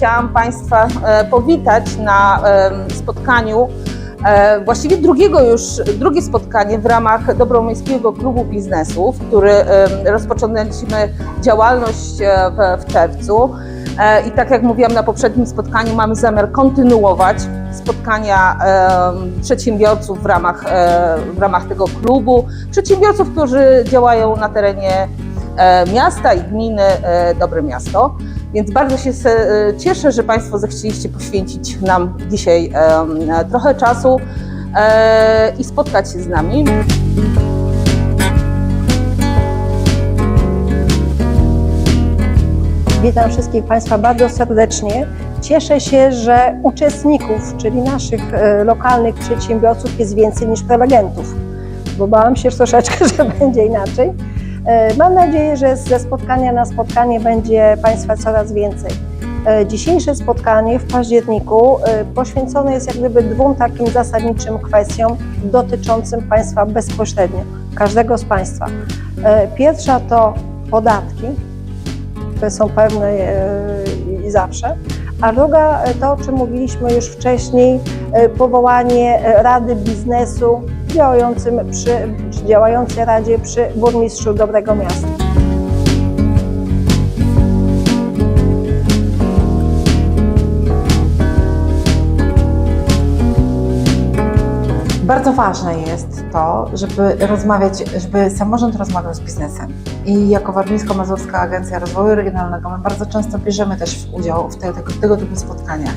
chciałam Państwa e, powitać na spotkaniu, e, właściwie drugiego już, drugie spotkanie w ramach Dobromiejskiego Klubu Biznesu, w który rozpoczęliśmy działalność e, w, w czerwcu. I tak jak mówiłam na poprzednim spotkaniu, mamy zamiar kontynuować spotkania przedsiębiorców w ramach, w ramach tego klubu, przedsiębiorców, którzy działają na terenie miasta i gminy e, Dobre Miasto. Więc bardzo się e, cieszę, że Państwo zechcieliście poświęcić nam dzisiaj e, trochę czasu e, i spotkać się z nami. Witam wszystkich Państwa bardzo serdecznie. Cieszę się, że uczestników, czyli naszych e, lokalnych przedsiębiorców jest więcej niż prelegentów, bo bałam się troszeczkę, że będzie inaczej. E, Mam nadzieję, że ze spotkania na spotkanie będzie Państwa coraz więcej. E, Dzisiejsze spotkanie w październiku e, poświęcone jest jak gdyby dwóm takim zasadniczym kwestiom dotyczącym Państwa bezpośrednio, każdego z Państwa. Pierwsza to podatki, które są pewne i zawsze. A druga, to o czym mówiliśmy już wcześniej, powołanie Rady Biznesu działającym przy, działającej Radzie przy Burmistrzu Dobrego Miasta. Bardzo ważne jest to, żeby rozmawiać, żeby samorząd rozmawiał z biznesem. I jako Warmińsko-Mazurska Agencja Rozwoju Regionalnego my bardzo często bierzemy też udział w te, tego, tego typu spotkaniach,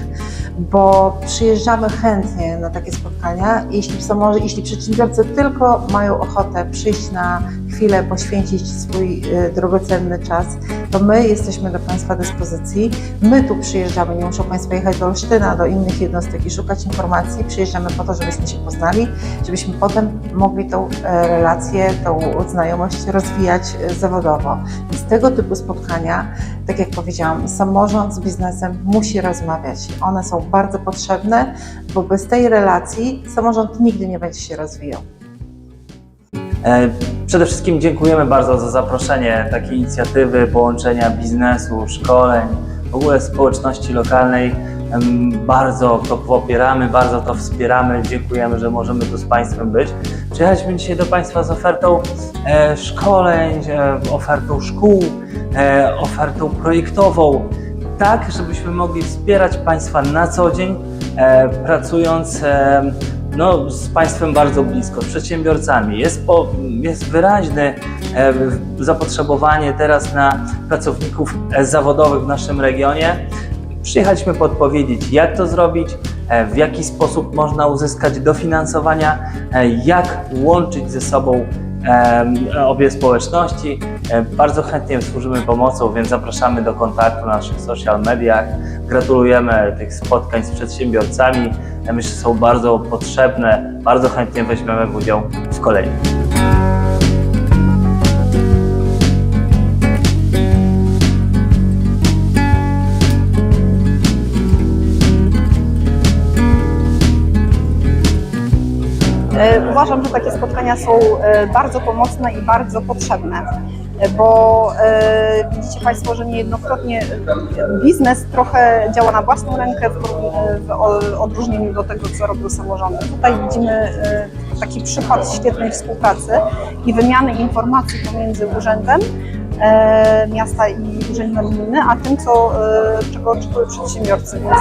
bo przyjeżdżamy chętnie na takie spotkania. Jeśli, samorząd, jeśli przedsiębiorcy tylko mają ochotę przyjść na chwilę, poświęcić swój y, drogocenny czas, to my jesteśmy do Państwa dyspozycji. My tu przyjeżdżamy, nie muszą Państwo jechać do Olsztyna, do innych jednostek i szukać informacji. Przyjeżdżamy po to, żebyśmy się poznali, żebyśmy potem mogli tą e, relację, tą znajomość rozwijać e, zawodowo. Więc tego typu spotkania, tak jak powiedziałam, samorząd z biznesem musi rozmawiać. One są bardzo potrzebne, bo bez tej relacji samorząd nigdy nie będzie się rozwijał. E, Przede wszystkim dziękujemy bardzo za zaproszenie takiej inicjatywy połączenia biznesu, szkoleń, w ogóle społeczności lokalnej. Bardzo to popieramy, bardzo to wspieramy. Dziękujemy, że możemy tu z Państwem być. Przyjechaliśmy dzisiaj do Państwa z ofertą e, szkoleń, e, ofertą szkół, ofertą projektową, tak żebyśmy mogli wspierać Państwa na co dzień, pracując no, z państwem bardzo blisko, z przedsiębiorcami. Jest, po, jest wyraźne zapotrzebowanie teraz na pracowników e, zawodowych w naszym regionie. Przyjechaliśmy podpowiedzieć, jak to zrobić, e, w jaki sposób można uzyskać dofinansowania, e, jak łączyć ze sobą obie społeczności. Bardzo chętnie służymy pomocą, więc zapraszamy do kontaktu na naszych social mediach. Gratulujemy tych spotkań z przedsiębiorcami. Myślę, że są bardzo potrzebne. Bardzo chętnie weźmiemy udział w kolejnych. Uważam, że takie spotkania są e, bardzo pomocne i bardzo potrzebne, e, bo e, widzicie Państwo, że niejednokrotnie e, biznes trochę działa na własną rękę w, odróżnieniu do tego, co robią samorządy. Tutaj widzimy e, taki przykład świetnej współpracy i wymiany informacji pomiędzy urzędem e, miasta i urzędem gminy, a tym, co, e, czego oczekują przedsiębiorcy. Więc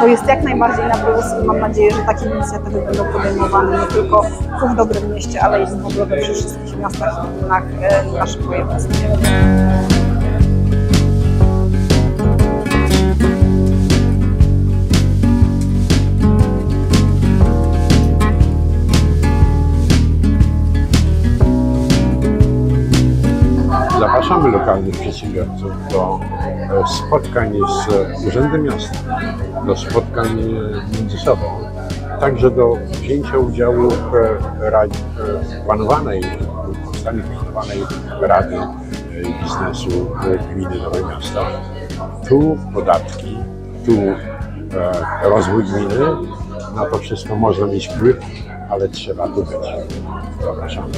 to jest jak najbardziej na plus i mam nadzieję, że takie inicjatywy będą podejmowane nie tylko w Dobrym Mieście, ale i w ogóle we wszystkich miastach i gminach e, w naszym. Zapraszamy lokalnych przedsiębiorców do e, spotkań z Urzędem Miasta, do spotkań e, między sobą, także do wzięcia udziału w e, radzie, e, planowanej, w powstaniu planowanej Rady Biznesu Gminy Nowe Miasto. Tu podatki, tu rozwój gminy, na to wszystko można mieć wpływ, ale trzeba tu być. Zapraszamy.